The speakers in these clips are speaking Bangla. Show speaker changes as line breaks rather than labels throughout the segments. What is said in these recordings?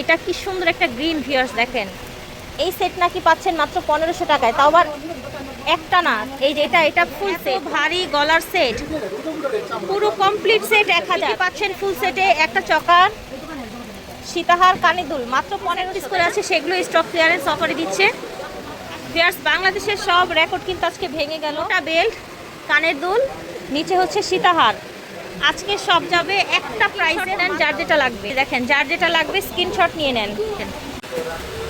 এটা কি সুন্দর একটা গ্রিন ভিউয়ার্স দেখেন। এই সেট নাকি পাচ্ছেন মাত্র পনেরোশো টাকায় তাও আবার একটা না। এই যে এটা এটা ফুল সেট ভারী গলার সেট পুরো কমপ্লিট সেট এক হাজার। পাচ্ছেন ফুল সেটে একটা চকার সীতাহার কানে দুল মাত্র পনেরো পিস করে আছে সেগুলো স্টক ক্লিয়ারেন্স অফারে দিচ্ছে। ভিয়ার্স বাংলাদেশের সব রেকর্ড কিন্তু আজকে ভেঙে গেল। একটা বেল্ট কানের দুল নিচে হচ্ছে সীতাহার। আজকে সব যাবে একটা প্রাইসে নেন যার যেটা লাগবে। দেখেন যার যেটা লাগবে স্ক্রিনশট নিয়ে নেন।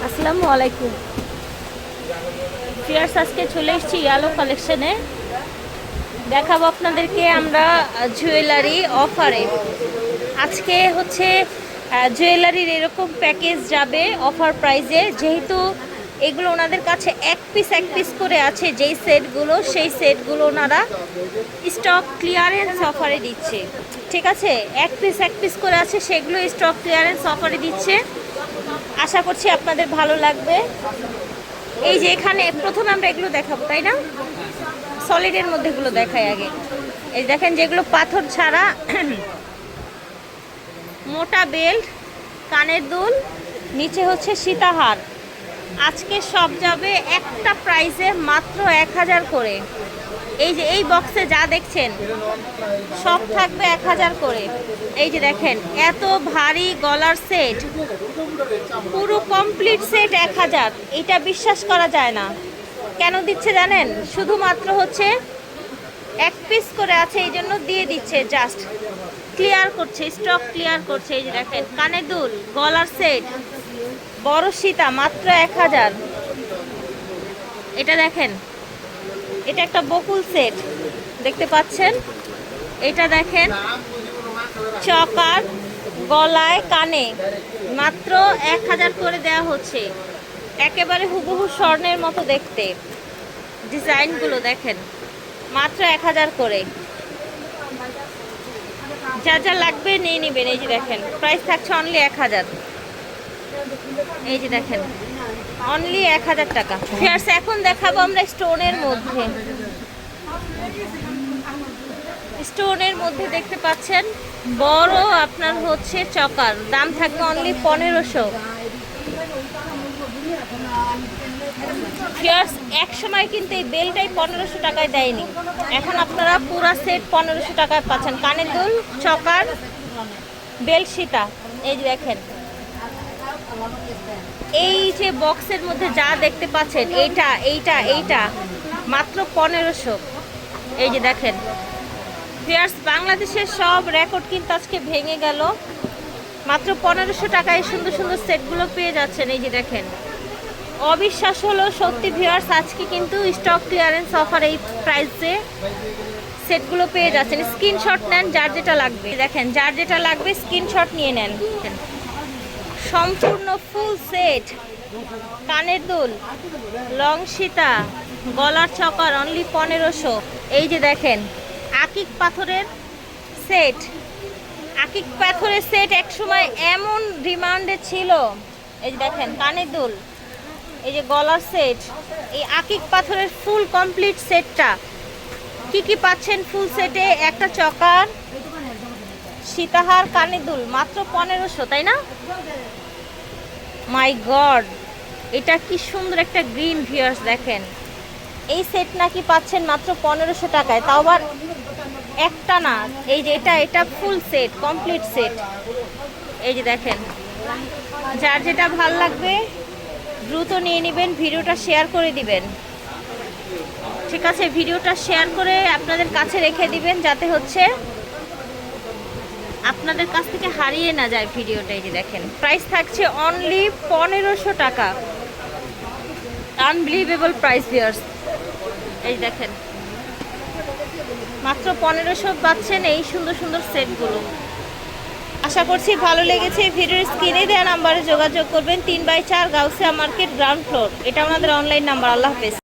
আসসালামু আলাইকুম। ভিয়ার্স আজকে চলে এসেছি ইয়ালো কালেকশনে দেখাবো আপনাদেরকে আমরা জুয়েলারি অফারে আজকে হচ্ছে জুয়েলারির এরকম প্যাকেজ যাবে অফার প্রাইজে যেহেতু এগুলো ওনাদের কাছে এক পিস এক পিস করে আছে যেই সেটগুলো সেই সেটগুলো ওনারা স্টক ক্লিয়ারেন্স অফারে দিচ্ছে। ঠিক আছে? এক পিস এক পিস করে আছে, সেগুলো স্টক ক্লিয়ারেন্স অফারে দিচ্ছে। আশা করছি আপনাদের ভালো লাগবে। এই যে এখানে প্রথমে আমরা এগুলো দেখাবো, তাই না? সলিডের মধ্যে এগুলো দেখাই আগে। এই দেখেন যেগুলো পাথর ছাড়া মোটা বেল্ট কানের দুল, নিচে হচ্ছে সীতাহার। আজকে সব যাবে একটা প্রাইসে মাত্র এক হাজার করে। এই যে, এই বক্সে যা দেখছেন, সব থাকবে এক হাজার করে। এই যে দেখেন, এত ভারী গলার সেট পুরো কমপ্লিট সেট এক হাজার। এটা বিশ্বাস করা যায় না। কেন দিচ্ছে জানেন? শুধুমাত্র হচ্ছে এক পিস করে আছে, এই জন্য দিয়ে দিচ্ছে জাস্ট ক্লিয়ার করছে স্টক ক্লিয়ার করছে, এই যে দেখেন কানের দুল, গলার সেট বড় সীতা, মাত্র এক হাজার। এটা দেখেন, এটা একটা বকুল সেট, দেখতে পাচ্ছেন? এটা দেখেন, চকার গলায় কানে, মাত্র এক হাজার করে দেওয়া হচ্ছে। একেবারে হুবহু স্বর্ণের মতো দেখতে। ডিজাইনগুলো দেখেন, মাত্র এক হাজার করে। যা যা লাগবে নিয়ে নেবেন, এই যে দেখেন প্রাইস থাকছে অনলি এক হাজার। এই যে দেখেন অনলি এক হাজার টাকা। ফেয়ার্স এখন দেখাবো আমরা স্টোনের মধ্যে। স্টোনের মধ্যে দেখতে পাচ্ছেন, বড় আপনার হচ্ছে চকার। দাম থাকবে অনলি পনেরোশো। ফিয়ার্স এক সময় কিন্তু এই বেলটাই পনেরোশো টাকায় দেয়নি। এখন আপনারা পুরা সেট পনেরোশো টাকায় পাচ্ছেন। কানের দুল, চকার বেল সীতা এই দেখেন। এই যে বক্সের মধ্যে যা দেখতে পাচ্ছেন, এইটা এইটা এইটা, মাত্র পনেরোশো। এই যে দেখেন। বাংলাদেশের সব রেকর্ড কিন্তু আজকে ভেঙে গেল। মাত্র পনেরোশো টাকায় সুন্দর সুন্দর সেটগুলো পেয়ে যাচ্ছেন। এই যে দেখেন। অবিশ্বাস হলো, সত্যি ভিউয়ার্স আজকে কিন্তু স্টক ক্লিয়ারেন্স অফার এই প্রাইসে সেটগুলো পেয়ে যাচ্ছেন। স্ক্রিনশট নেন, যার যেটা লাগবে। দেখেন, যার যেটা লাগবে স্ক্রিনশট নিয়ে নেন। সম্পূর্ণ ফুল সেট। কানের দুল, লং সীতা, গলার চকার অনলি পনেরোশো। এই যে দেখেন, আকিক পাথরের সেট। আকিক পাথরের সেট একসময় এমন ডিমান্ডে ছিল। এই যে দেখেন, কানের দুল, এই যে গলার সেট। এই আকিক পাথরের ফুল কমপ্লিট সেটটা। কি কি পাচ্ছেন ফুল সেটে? একটা চকার সীতাহার কানে দুল মাত্র পনেরোশো, তাই না? মাই গড এটা কি সুন্দর একটা গ্রিন ভিউয়ার্স দেখেন। এই সেট নাকি পাচ্ছেন মাত্র পনেরোশো টাকায়, তাও আবার একটা না। এই যে এটা এটা ফুল সেট কমপ্লিট সেট এই যে দেখেন, যার যেটা ভালো লাগবে, দ্রুত নিয়ে নেবেন, ভিডিওটা শেয়ার করে দিবেন। ঠিক আছে, ভিডিওটা শেয়ার করে আপনাদের কাছে রেখে দিবেন, যাতে হচ্ছে আপনাদের কাছ থেকে হারিয়ে না যায় ভিডিওটা, এই যে দেখেন। প্রাইস থাকছে অনলি পনেরোশো টাকা। আনবিলিভেবল প্রাইস ভিয়ার্স এই দেখেন। মাত্র পনেরোশো পাচ্ছেন এই সুন্দর সুন্দর সেটগুলো। আশা করছি ভালো লেগেছে ভিডিওর স্ক্রিনে দেওয়া নাম্বারে যোগাযোগ করবেন। তিন বাই চার গাউসিয়া মার্কেট, গ্রাউন্ড ফ্লোর। এটা আমাদের অনলাইন নাম্বার আল্লাহ হাফেজ।